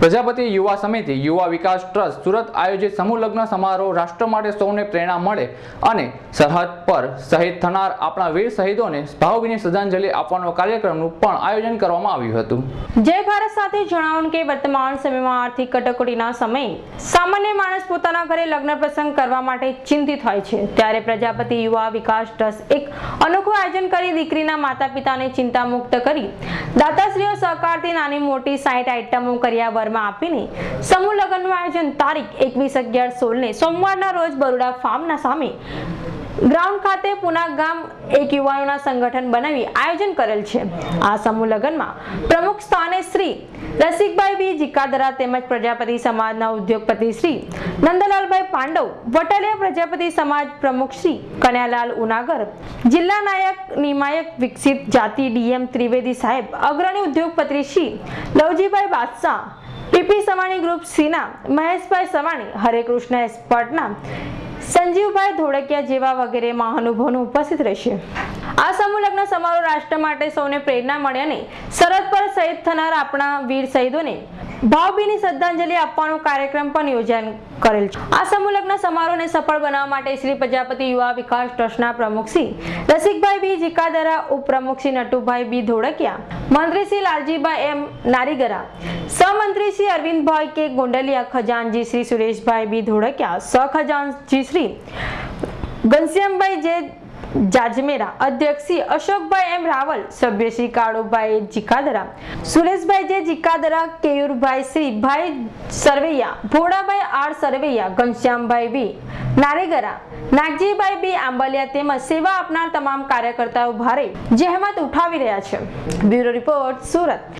પ્રજાપતિ યુવા સમિતિ, યુવા વિકાસ ટ્રસ્ટ, સુરત આયોજિત સમૂહ લગ્ન સમારોહ રાષ્ટ્ર માટે સૌને પ્રેરણા મળે અને સરહદ પર શહીદ થનાર આપણા વીર શહીદોને ભાવભીની શ્રદ્ધાંજલિ આપવાનો કાર્યક્રમનું પણ આયોજન કરવામાં આવ્યું હતું. જય ભારત સાથે જણાવ્યું કે વર્તમાન સમયમાં આર્થિક કટોકટીના સમયે સામાન્ય માણસ પોતાના ઘરે લગ્ન પ્રસંગ કરવા માટે ચિંતિત હોય છે. ત્યારે પ્રજાપતિ યુવા વિકાસ ટ્રસ્ટ એક અનોખું આયોજન કરી દીકરીના માતા પિતાને ચિંતા મુક્ત કરી દાતાશ્રીઓ સહકારથી નાની મોટી સાઈઠ આઇટમો કર્યા વરમાં આપીને સમૂહ લગ્નનું આયોજન તારીખ એકવીસ અગિયાર સોળને સોમવારના રોજ બરોડા ફાર્મના સામે ગ્રાઉન્ડ ખાતે પુના ગામ એક યુવાનોના સંગઠન બનાવી આયોજન કરેલ છે. આ સમૂહ લગ્નમાં પ્રમુખ સ્થાને શ્રી રસિકભાઈ બી જીકાદરા તેમજ પ્રજાપતિ સમાજના ઉદ્યોગપતિ શ્રી નંદલાલભાઈ પાંડવ, વટાલિયા પ્રજાપતિ સમાજ પ્રમુખ શ્રી કન્યાલાલ ઉનાગર, જિલ્લા નાયક નિમાયક વિકસિત જાતિ ડીએમ ત્રિવેદી સાહેબ, અગ્રણી ઉદ્યોગપતિ શ્રી લવજીભાઈ બાદશાહ પીપી સવાણી ગ્રુપ સીના, મહેશભાઈ સવાણી હરે કૃષ્ણ એક્સપર્ટના સંજીવભાઈ ધોળકિયા જેવા વગેરે મહાનુભાવોનું ઉપસ્થિત રહેશે. આ સમૂહ લગ્ન સમારોહ રાષ્ટ્ર માટે સૌને પ્રેરણા મળે અને સરહદ પર શહીદ થનાર આપણા વીર શહીદોને ભાવભીની શ્રદ્ધાંજલિ આપવાનો કાર્યક્રમ પણ યોજન કરેલ છે. આ સમૂહ લગ્ન સમારોહને સફળ બનાવવા માટે શ્રી પ્રજાપતિ યુવા વિકાસ ટ્રસ્ટના પ્રમુખ શ્રી રસિકભાઈ બી જીકાદરા ઉપપ્રમુખ શ્રી નટુભાઈ બી ધોળકિયા, મંત્રી શ્રી લાલજીભાઈ એમ નારીગરા, સહમંત્રી શ્રી અરવિંદભાઈ કે ગોંડલિયા ખજાનજી શ્રી સુરેશભાઈ બી ધોળકિયા, સહખજાનજી શ્રી ઘનશ્યામભાઈ જે જાજમેરા અધ્યક્ષ શ્રી અશોકભાઈ એમ રાવલ, સભ્ય શ્રી કાળુભાઈ જીકાદરા, સુરેશભાઈ જે જીકાદરા, કેયુરભાઈ શ્રી, ભાઈ Sarvaiya, Bholabhai R Sarvaiya, Ghanshyambhai B Naregara, Nagjibhai B Ambaliya તેમજ સેવા આપનાર તમામ કાર્યકર્તાઓ ભારે જહેમત ઉઠાવી રહ્યા છે. Bureau report Surat.